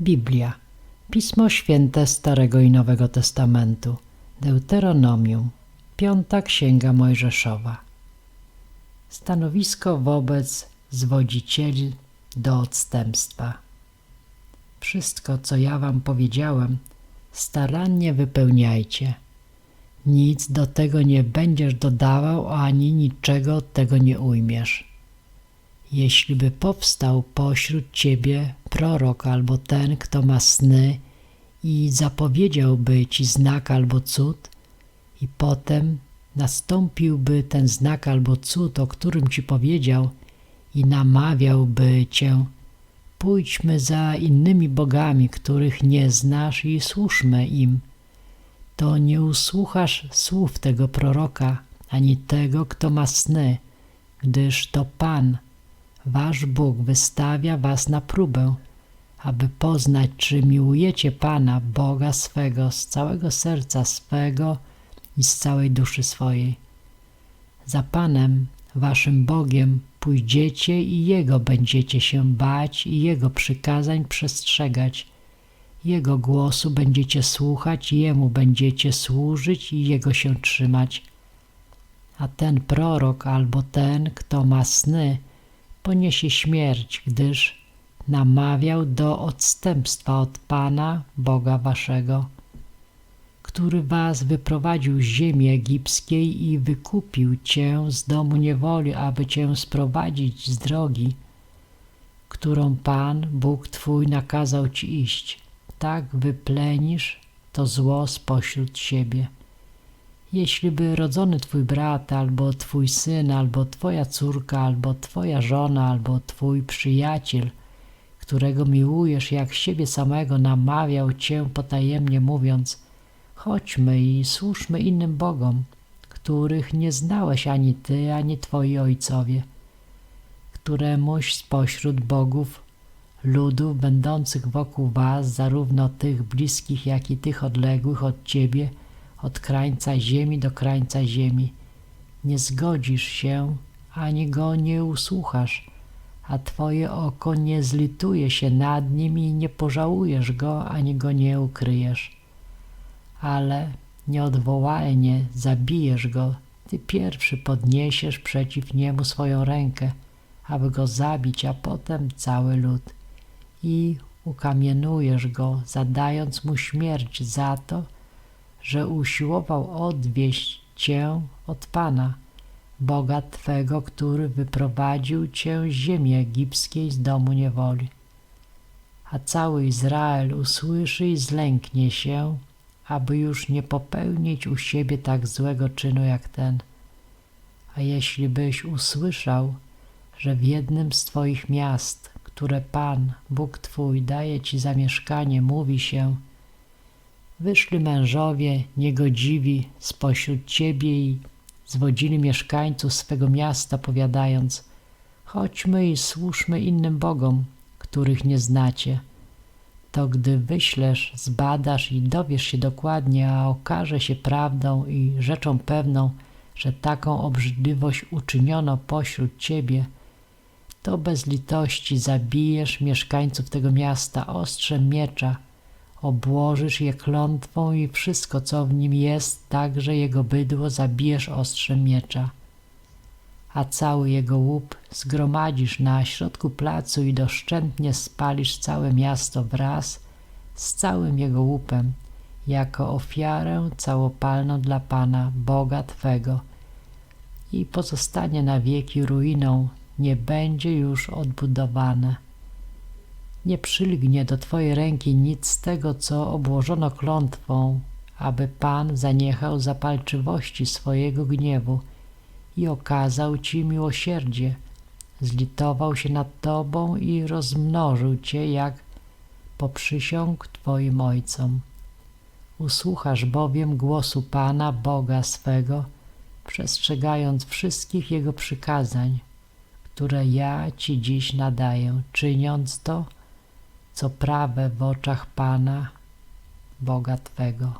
Biblia. Pismo Święte Starego i Nowego Testamentu. Deuteronomium. Piąta Księga Mojżeszowa. Stanowisko wobec zwodzicieli do odstępstwa. Wszystko, co ja wam powiedziałem, starannie wypełniajcie. Nic do tego nie będziesz dodawał, ani niczego od tego nie ujmiesz. Jeśli by powstał pośród ciebie prorok albo ten, kto ma sny i zapowiedziałby ci znak albo cud, i potem nastąpiłby ten znak albo cud, o którym ci powiedział, i namawiałby cię, pójdźmy za innymi bogami, których nie znasz i służmy im, to nie usłuchasz słów tego proroka, ani tego, kto ma sny, gdyż to Pan, Wasz Bóg wystawia was na próbę, aby poznać, czy miłujecie Pana, Boga swego, z całego serca swego i z całej duszy swojej. Za Panem, Waszym Bogiem, pójdziecie i Jego będziecie się bać i Jego przykazań przestrzegać. Jego głosu będziecie słuchać, Jemu będziecie służyć i Jego się trzymać. A ten prorok albo ten, kto ma sny, poniesie śmierć, gdyż namawiał do odstępstwa od Pana, Boga waszego, który was wyprowadził z ziemi egipskiej i wykupił cię z domu niewoli, aby cię sprowadzić z drogi, którą Pan, Bóg Twój, nakazał ci iść. Tak wyplenisz to zło spośród siebie. Jeśli by rodzony twój brat, albo twój syn, albo twoja córka, albo twoja żona, albo twój przyjaciel, którego miłujesz jak siebie samego, namawiał cię potajemnie mówiąc chodźmy i służmy innym bogom, których nie znałeś ani ty, ani twoi ojcowie, któremuś spośród bogów ludów będących wokół was, zarówno tych bliskich, jak i tych odległych od ciebie, od krańca ziemi do krańca ziemi. Nie zgodzisz się, ani go nie usłuchasz, a twoje oko nie zlituje się nad nim i nie pożałujesz go, ani go nie ukryjesz. Ale nieodwołalnie zabijesz go, ty pierwszy podniesiesz przeciw niemu swoją rękę, aby go zabić, a potem cały lud. I ukamienujesz go, zadając mu śmierć za to, że usiłował odwieść Cię od Pana, Boga Twego, który wyprowadził Cię z ziemi egipskiej z domu niewoli. A cały Izrael usłyszy i zlęknie się, aby już nie popełnić u siebie tak złego czynu jak ten. A jeśli byś usłyszał, że w jednym z Twoich miast, które Pan, Bóg Twój, daje Ci zamieszkanie, mówi się – Wyszli mężowie niegodziwi spośród ciebie i zwodzili mieszkańców swego miasta, powiadając: Chodźmy i służmy innym bogom, których nie znacie. To gdy wyślesz, zbadasz i dowiesz się dokładnie, a okaże się prawdą i rzeczą pewną, że taką obrzydliwość uczyniono pośród ciebie, to bez litości zabijesz mieszkańców tego miasta ostrzem miecza obłożysz je klątwą i wszystko, co w nim jest, także jego bydło zabijesz ostrzem miecza. A cały jego łup zgromadzisz na środku placu i doszczętnie spalisz całe miasto wraz z całym jego łupem, jako ofiarę całopalną dla Pana, Boga Twego. I pozostanie na wieki ruiną, nie będzie już odbudowane nie przylgnie do Twojej ręki nic z tego, co obłożono klątwą, aby Pan zaniechał zapalczywości swojego gniewu i okazał Ci miłosierdzie, zlitował się nad Tobą i rozmnożył Cię, jak poprzysiąg Twoim Ojcom. Usłuchasz bowiem głosu Pana, Boga swego, przestrzegając wszystkich Jego przykazań, które ja Ci dziś nadaję, czyniąc to, co prawe w oczach Pana, Boga Twego.